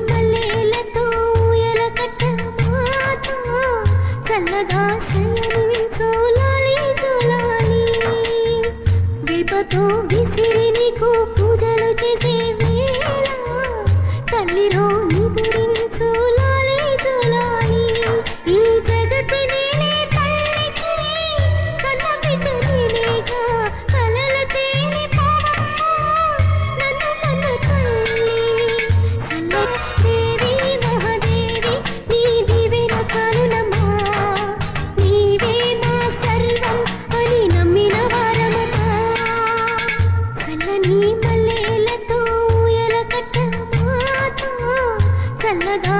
మల్లెలతో ఊయల కట్ట మాతో చల్లగా శయనించో లాలి జోలాని వేపతో చల్లని మల్లెలతో ఊయల చల్లగా